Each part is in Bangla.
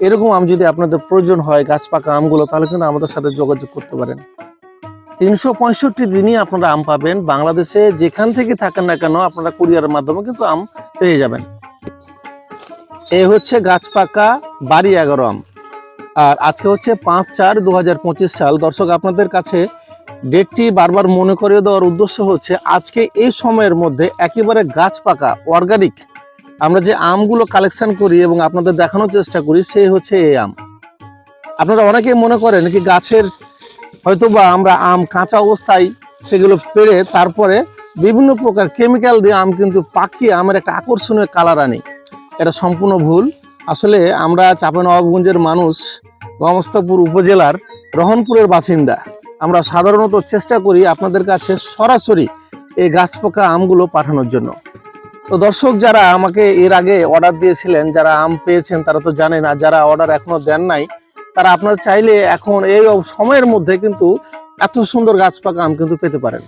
এরকম আম যদি আপনাদের প্রয়োজন হয়, গাছ পাকা আমগুলো, তাহলে কিন্তু আমাদের সাথে যোগাযোগ করতে পারেন। তিনশো পঁয়ষট্টি দিনই আপনারা আম পাবেন। বাংলাদেশে যেখান থেকে থাকেন না কেন, আপনারা কুরিয়ারের মাধ্যমে কিন্তু আম পেয়ে যাবেন। এই হচ্ছে গাছ পাকা বাড়ি এগারো আম। আর আজকে হচ্ছে পাঁচ চার দু সাল। দর্শক, আপনাদের কাছে ডেটটি বারবার মনে করিয়ে দেওয়ার উদ্দেশ্য হচ্ছে, আজকে এই সময়ের মধ্যে একেবারে গাছ পাকা অর্গানিক আমরা যে আমগুলো কালেকশন করি এবং আপনাদের দেখানোর চেষ্টা করি, সেই হচ্ছে এই আম। আপনারা অনেকেই মনে করেন কি গাছের হয়তো বা আমরা আম কাঁচা অবস্থায় সেগুলো পেড়ে তারপরে বিভিন্ন প্রকার কেমিক্যাল দিয়ে আম কিন্তু পাকিয়ে আমের একটা আকর্ষণীয় কালার আনি। এটা সম্পূর্ণ ভুল। আসলে আমরা চাঁপানবাবগঞ্জের মানুষ, গমস্তপুর উপজেলার রহনপুরের বাসিন্দা। আমরা সাধারণত চেষ্টা করি আপনাদের কাছে সরাসরি এই গাছ পাকা আমগুলো পাঠানোর জন্য। তো দর্শক যারা আমাকে এর আগে অর্ডার দিয়েছিলেন, যারা আম পেয়েছেন, তারা তো জানেন, আর যারা অর্ডার এখনও দেন নাই, তারা আপনারা চাইলে এখন এই সময়ের মধ্যে কিন্তু এত সুন্দর গাছ পাকা আম কিন্তু পেতে পারেন।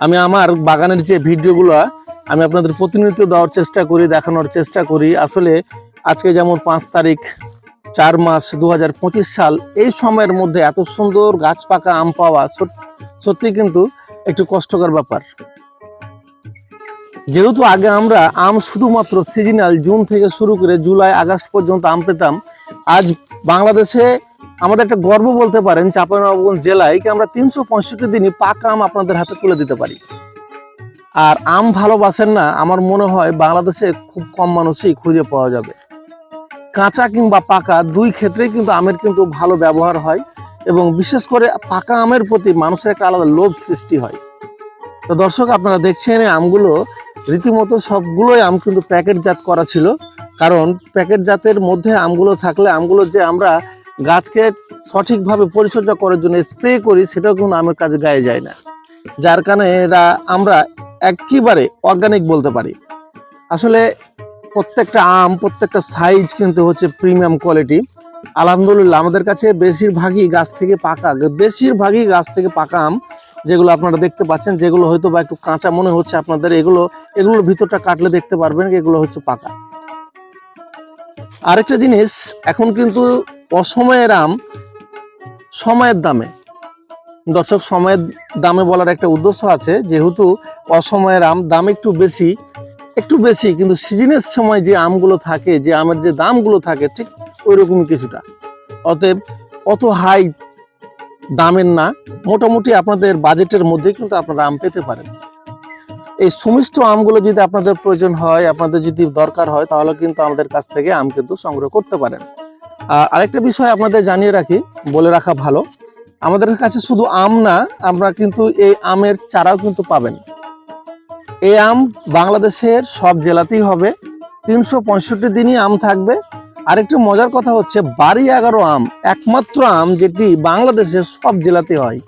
আমি আমার বাগানের যে ভিডিওগুলো, আমি আপনাদের প্রতিনিয়ত দেওয়ার চেষ্টা করি, দেখানোর চেষ্টা করি। আসলে আজকে যেমন পাঁচ তারিখ, চার মাস দু হাজার পঁচিশ সাল, এই সময়ের মধ্যে এত সুন্দর গাছ পাকা আম পাওয়া সত- সত্যি কিন্তু একটু কষ্টকর ব্যাপার। যেহেতু আগে আমরা আম শুধুমাত্র সিজনাল জুন থেকে শুরু করে জুলাই, আগস্ট পর্যন্ত আম পেতাম, আজ বাংলাদেশে আমাদের একটা গর্ব বলতে পারেন, চাঁপাইনবাবগঞ্জ জেলায় কি আমরা তিনশো পঁয়ষট্টি দিনই পাকা আম আপনাদের হাতে তুলে দিতে পারি। আর আম ভালোবাসেন না, আমার মনে হয় বাংলাদেশে খুব কম মানুষই খুঁজে পাওয়া যাবে। কাঁচা কিংবা পাকা দুই ক্ষেত্রেই কিন্তু আমের কিন্তু ভালো ব্যবহার হয় এবং বিশেষ করে পাকা আমের প্রতি মানুষের একটা আলাদা লোভ সৃষ্টি হয়। তো দর্শক, আপনারা দেখছেন আমগুলো রীতিমতো সবগুলোই আম কিন্তু প্যাকেটজাত করা ছিল। কারণ প্যাকেটজাতের মধ্যে আমগুলো থাকলে, আমগুলো যে আমরা গাছকে সঠিকভাবে পরিচর্যা করার জন্য স্প্রে করি, সেটাও কিন্তু আমের কাজে গায়ে যায় না। যার কারণে এরা, আমরা একেবারে অর্গানিক বলতে পারি। আসলে প্রত্যেকটা আম, প্রত্যেকটা সাইজ কিন্তু হচ্ছে প্রিমিয়াম কোয়ালিটি আলহামদুলিল্লাহ, আমাদের কাছে বেশিরভাগই গাছ থেকে পাকা, বেশিরভাগই গাছ থেকে পাকা আম। যেগুলো আপনারা দেখতে পাচ্ছেন, যেগুলো হয়তো বা একটু কাঁচা মনে হচ্ছে আপনাদের, এগুলো, এগুলোর ভিতরটা কাটলে দেখতে পারবেন এগুলো হচ্ছে পাকা। আরেকটা জিনিস, এখন কিন্তু অসময়ের আম সময়ের দামে। দর্শক, সময়ের দামে বলার একটা উদ্দেশ্য আছে, যেহেতু অসময়ের আম দাম একটু বেশি একটু বেশি, কিন্তু সিজনের সময় যে আমগুলো থাকে, যে আমের যে দামগুলো থাকে, ঠিক ওই কিছুটা। অতএব অত হাই দামের না, মোটামুটি আপনাদের বাজেটের মধ্যে কিন্তু আপনারা আম পেতে পারেন। এই সুমিষ্ট আমগুলো যদি আপনাদের প্রয়োজন হয়, আপনাদের যদি দরকার হয়, তাহলে কিন্তু আমাদের কাছ থেকে আম কিন্তু সংগ্রহ করতে পারেন। আর আরেকটা বিষয় আপনাদের জানিয়ে রাখি, বলে রাখা ভালো, আমাদের কাছে শুধু আম না, আমরা কিন্তু এই আমের চারাও কিন্তু পাবেন। এই আম বাংলাদেশের সব জেলাতেই হবে, তিনশো পঁয়ষট্টি দিনই আম থাকবে আরেকটি মজার কথা হচ্ছে, বাড়ি এগারো আম, একমাত্র আম যেটি বাংলাদেশের সব জেলাতে হয়।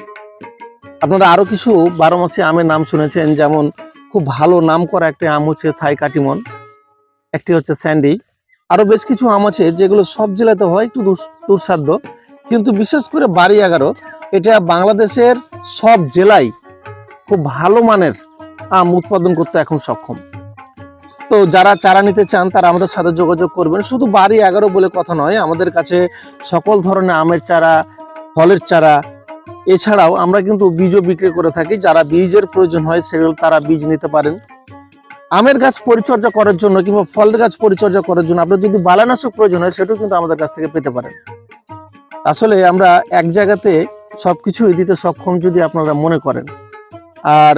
আপনারা আরও কিছু বারো মাসি আমের নাম শুনেছেন, যেমন খুব ভালো নাম করা একটি আম হচ্ছে থাই কাটিমন, একটি হচ্ছে স্যান্ডি। আরও বেশ কিছু আম আছে যেগুলো সব জেলাতে হয়, একটু দুস- দুঃসাধ্য। কিন্তু বিশেষ করে বাড়ি এগারো, এটা বাংলাদেশের সব জেলায় খুব ভালো মানের আম উৎপাদন করতে এখন সক্ষম। তো যারা চারা নিতে চান, তারা আমাদের সাথে যোগাযোগ করবেন। শুধু বাড়ি এগারো বলে কথা নয়, আমাদের কাছে সকল ধরনের আমের চারা, ফলের চারা। এছাড়াও আমরা কিন্তু বীজও বিক্রি করে থাকি। যারা বীজের প্রয়োজন হয়, সেগুলো তারা বীজ নিতে পারেন। আমের গাছ পরিচর্যা করার জন্য কিংবা ফলের গাছ পরিচর্যা করার জন্য আপনার যদি বালানাশক প্রয়োজন হয়, সেটাও কিন্তু আমাদের কাছ থেকে পেতে পারেন। আসলে আমরা এক জায়গাতে সবকিছুই দিতে সক্ষম যদি আপনারা মনে করেন। আর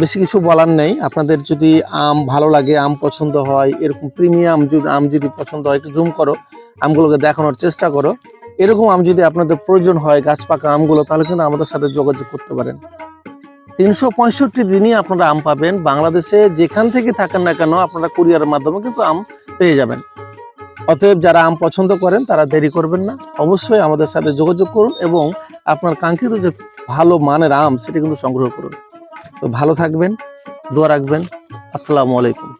বেশি কিছু বলার নেই। আপনাদের যদি আম ভালো লাগে, আম পছন্দ হয়, এরকম প্রিমিয়াম আম যদি পছন্দ হয়, একটু জুম করো, আমগুলোকে দেখানোর চেষ্টা করো। এরকম আম যদি আপনাদের প্রয়োজন হয়, গাছ পাকা আমগুলো, তাহলে কিন্তু আমাদের সাথে যোগাযোগ করতে পারেন। তিনশো পঁয়ষট্টি দিনই আপনারা আম পাবেন। বাংলাদেশে যেখান থেকে থাকেন না কেন, আপনারা কুরিয়ারের মাধ্যমে কিন্তু আম পেয়ে যাবেন। অতএব যারা আম পছন্দ করেন, তারা দেরি করবেন না। অবশ্যই আমাদের সাথে যোগাযোগ করুন এবং আপনার কাঙ্ক্ষিত যে ভালো মানের আম, সেটা কিন্তু সংগ্রহ করুন। তো ভালো থাকবেন দোয়া রাখবেন। আসসালামু আলাইকুম।